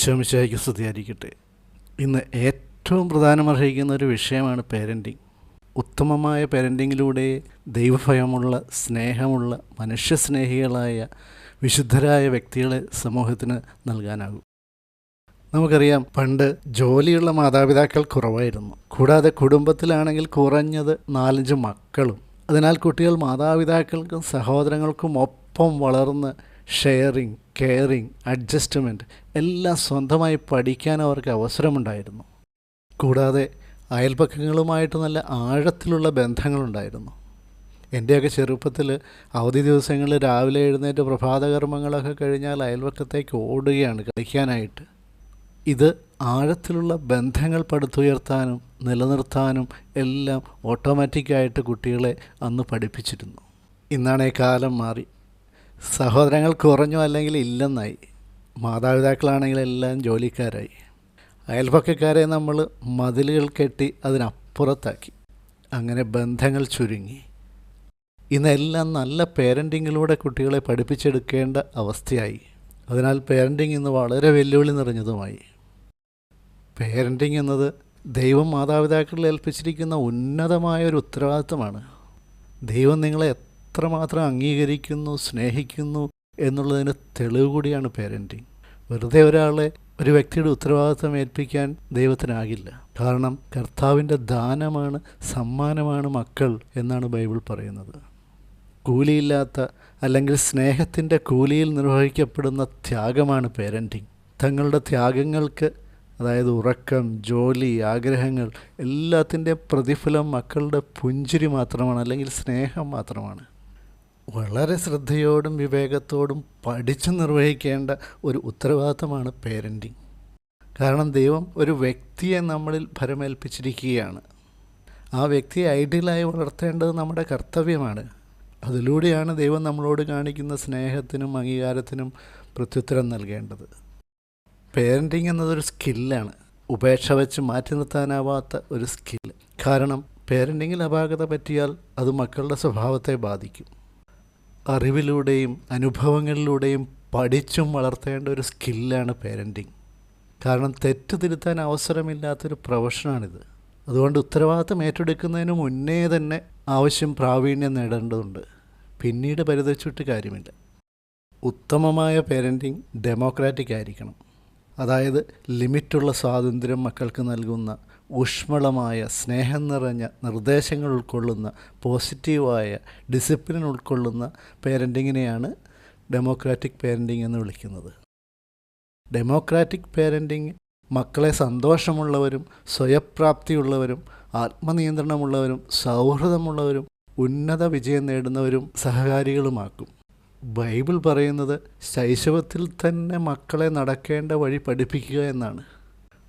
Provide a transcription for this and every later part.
ഈശോമിശായിക്ക് സ്തുതിയായിരിക്കട്ടെ ഇന്ന് ഏറ്റവും പ്രധാനമർഹിക്കുന്ന ഒരു വിഷയമാണ് പേരന്റിങ് ഉത്തമമായ പേരന്റിങ്ങിലൂടെ ദൈവഭയമുള്ള സ്നേഹമുള്ള മനുഷ്യസ്നേഹികളായ വിശുദ്ധരായ വ്യക്തികളെ സമൂഹത്തിന് നൽകാനാകും. നമുക്കറിയാം പണ്ട് ജോലിയുള്ള മാതാപിതാക്കൾ കുറവായിരുന്നു. കൂടാതെ കുടുംബത്തിലാണെങ്കിൽ കുറഞ്ഞത് നാലഞ്ച് മക്കളും. അതിനാൽ കുട്ടികൾ മാതാപിതാക്കൾക്കും സഹോദരങ്ങൾക്കും ഒപ്പം വളർന്ന് ഷെയറിങ് കെയറിങ് അഡ്ജസ്റ്റ്മെന്റ് എല്ലാം സ്വന്തമായി പഠിക്കാൻ അവർക്ക് അവസരമുണ്ടായിരുന്നു. കൂടാതെ അയൽപക്കങ്ങളുമായിട്ട് നല്ല ആഴത്തിലുള്ള ബന്ധങ്ങളുണ്ടായിരുന്നു. എന്റെയൊക്കെ ചെറുപ്പത്തിൽ അവധി ദിവസങ്ങളിൽ രാവിലെ എഴുന്നേറ്റ് പ്രഭാതകർമ്മങ്ങളൊക്കെ കഴിഞ്ഞാൽ അയൽവക്കത്തേക്ക് ഓടുകയാണ് കളിക്കാനായിട്ട്. ഇത് ആഴത്തിലുള്ള ബന്ധങ്ങൾ പടുത്തുയർത്താനും നിലനിർത്താനും എല്ലാം ഓട്ടോമാറ്റിക്കായിട്ട് കുട്ടികളെ അന്ന് പഠിപ്പിച്ചിരുന്നു. ഇന്നാണേ കാലം മാറി. സഹോദരങ്ങൾ കുറഞ്ഞു അല്ലെങ്കിൽ ഇല്ലെന്നായി. മാതാപിതാക്കളാണെങ്കിൽ എല്ലാം ജോലിക്കാരായി. അയൽപക്കക്കാരെ നമ്മൾ മതിലുകൾ കെട്ടി അതിനപ്പുറത്താക്കി. അങ്ങനെ ബന്ധങ്ങൾ ചുരുങ്ങി. ഇന്നെല്ലാം നല്ല പേരന്റിങ്ങിലൂടെ കുട്ടികളെ പഠിപ്പിച്ചെടുക്കേണ്ട അവസ്ഥയായി. അതിനാൽ പേരന്റിങ് ഇന്ന് വളരെ വെല്ലുവിളി നിറഞ്ഞതുമായി. പേരന്റിങ് എന്നത് ദൈവം മാതാപിതാക്കളിൽ ഏൽപ്പിച്ചിരിക്കുന്ന ഉന്നതമായ ഒരു ഉത്തരവാദിത്തമാണ് ദൈവം നിങ്ങളെ എത്രമാത്രം അംഗീകരിക്കുന്നു സ്നേഹിക്കുന്നു എന്നുള്ളതിന് തെളിവ് കൂടിയാണ് പേരന്റിങ് വെറുതെ ഒരാളെ ഒരു വ്യക്തിയുടെ ഉത്തരവാദിത്വം ഏൽപ്പിക്കാൻ ദൈവത്തിനാകില്ല. കാരണം കർത്താവിന്റെ ദാനമാണ് സമ്മാനമാണ് മക്കൾ എന്നാണ് ബൈബിൾ പറയുന്നത്. കൂലിയില്ലാത്ത അല്ലെങ്കിൽ സ്നേഹത്തിന്റെ കൂലിയിൽ നിർവഹിക്കപ്പെടുന്ന ത്യാഗമാണ് പേരന്റിങ് തങ്ങളുടെ ത്യാഗങ്ങൾക്ക് അതായത് ഉറക്കം ജോലി ആഗ്രഹങ്ങൾ എല്ലാത്തിന്റെ പ്രതിഫലം മക്കളുടെ പുഞ്ചിരി മാത്രമാണ് അല്ലെങ്കിൽ സ്നേഹം മാത്രമാണ്. വളരെ ശ്രദ്ധയോടും വിവേകത്തോടും പഠിച്ചു നിർവഹിക്കേണ്ട ഒരു ഉത്തരവാദിത്തമാണ് പേരന്റിങ് കാരണം ദൈവം ഒരു വ്യക്തിയെ നമ്മളിൽ ഭരമേൽപ്പിച്ചിരിക്കുകയാണ്. ആ വ്യക്തിയെ ഐഡിയലായി വളർത്തേണ്ടത് നമ്മുടെ കർത്തവ്യമാണ്. അതിലൂടെയാണ് ദൈവം നമ്മളോട് കാണിക്കുന്ന സ്നേഹത്തിനും അംഗീകാരത്തിനും പ്രത്യുത്തരം നൽകേണ്ടത്. പേരന്റിങ് എന്നതൊരു സ്കില്ലാണ് ഉപേക്ഷ വെച്ച് മാറ്റി നിർത്താനാവാത്ത ഒരു സ്കിൽ കാരണം പേരന്റിങ്ങിൽ അപാകത പറ്റിയാൽ അത് മക്കളുടെ സ്വഭാവത്തെ ബാധിക്കും. അറിവിലൂടെയും അനുഭവങ്ങളിലൂടെയും പഠിച്ചും വളർത്തേണ്ട ഒരു സ്കില്ലാണ് പേരന്റിങ് കാരണം തെറ്റ് തിരുത്താൻ അവസരമില്ലാത്തൊരു പ്രൊഫഷനാണിത്. അതുകൊണ്ട് ഉത്തരവാദിത്തം ഏറ്റെടുക്കുന്നതിന് മുന്നേ തന്നെ ആവശ്യം പ്രാവീണ്യം നേടേണ്ടതുണ്ട്. പിന്നീട് പരിതച്ചിട്ട് കാര്യമില്ല. ഉത്തമമായ പേരന്റിങ് ഡെമോക്രാറ്റിക് ആയിരിക്കണം. അതായത് ലിമിറ്റുള്ള സ്വാതന്ത്ര്യം മക്കൾക്ക് നൽകുന്ന ഊഷ്മളമായ സ്നേഹം നിറഞ്ഞ നിർദ്ദേശങ്ങൾ ഉൾക്കൊള്ളുന്ന പോസിറ്റീവായ ഡിസിപ്ലിൻ ഉൾക്കൊള്ളുന്ന പേരന്റിങ്ങിനെയാണ് ഡെമോക്രാറ്റിക് പേരന്റിങ് എന്ന് വിളിക്കുന്നത്. ഡെമോക്രാറ്റിക് പേരന്റിങ് മക്കളെ സന്തോഷമുള്ളവരും സ്വയപ്രാപ്തിയുള്ളവരും ആത്മനിയന്ത്രണമുള്ളവരും സൗഹൃദമുള്ളവരും ഉന്നത വിജയം നേടുന്നവരും സഹകാരികളുമാക്കും. ബൈബിൾ പറയുന്നത് ശൈശവത്തിൽ തന്നെ മക്കളെ നടക്കേണ്ട വഴി പഠിപ്പിക്കുക എന്നാണ്.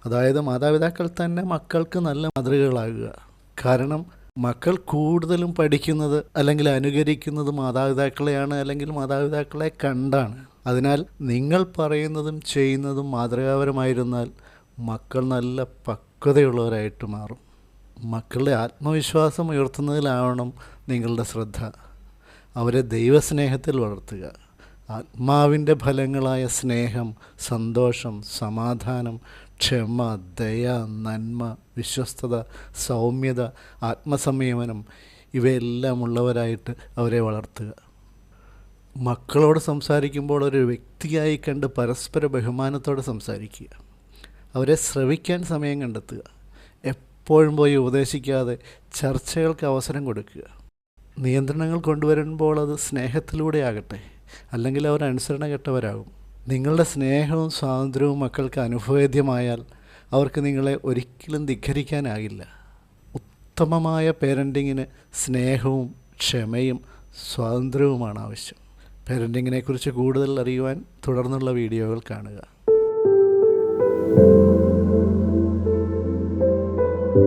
അതായത് മാതാപിതാക്കൾ തന്നെ മക്കൾക്ക് നല്ല മാതൃകകളാകുക. കാരണം മക്കൾ കൂടുതലും പഠിക്കുന്നത് അല്ലെങ്കിൽ അനുകരിക്കുന്നത് മാതാപിതാക്കളെയാണ് അല്ലെങ്കിൽ മാതാപിതാക്കളെ കണ്ടാണ്. അതിനാൽ നിങ്ങൾ പറയുന്നതും ചെയ്യുന്നതും മാതൃകാപരമായിരുന്നാൽ മക്കൾ നല്ല പക്വതയുള്ളവരായിട്ട് മാറും. മക്കളുടെ ആത്മവിശ്വാസം ഉയർത്തുന്നതിലാവണം നിങ്ങളുടെ ശ്രദ്ധ. അവരെ ദൈവസ്നേഹത്തിൽ വളർത്തുക. ആത്മാവിന്റെ ഫലങ്ങളായ സ്നേഹം സന്തോഷം സമാധാനം ക്ഷമ ദയ നന്മ വിശ്വസ്തത സൗമ്യത ആത്മസംയമനം ഇവയെല്ലാം ഉള്ളവരായിട്ട് അവരെ വളർത്തുക. മക്കളോട് സംസാരിക്കുമ്പോൾ ഒരു വ്യക്തിയായി കണ്ട് പരസ്പര ബഹുമാനത്തോടെ സംസാരിക്കുക. അവരെ ശ്രവിക്കാൻ സമയം കണ്ടെത്തുക. എപ്പോഴും പോയി ഉപദേശിക്കാതെ ചർച്ചകൾക്ക് അവസരം കൊടുക്കുക. നിയന്ത്രണങ്ങൾ കൊണ്ടുവരുമ്പോൾ അത് സ്നേഹത്തിലൂടെ ആകട്ടെ. അല്ലെങ്കിൽ അവർ അനുസരണ കെട്ടവരാകും. നിങ്ങളുടെ സ്നേഹവും സ്വാതന്ത്ര്യവും മക്കൾക്ക് അനുഭവേദ്യമായാൽ അവർക്ക് നിങ്ങളെ ഒരിക്കലും ധിഖരിക്കാനാകില്ല. ഉത്തമമായ പേരന്റിങ്ങിന് സ്നേഹവും ക്ഷമയും സ്വാതന്ത്ര്യവുമാണ് ആവശ്യം. പേരന്റിങ്ങിനെക്കുറിച്ച് കൂടുതൽ അറിയുവാൻ തുടർന്നുള്ള വീഡിയോകൾ കാണുക.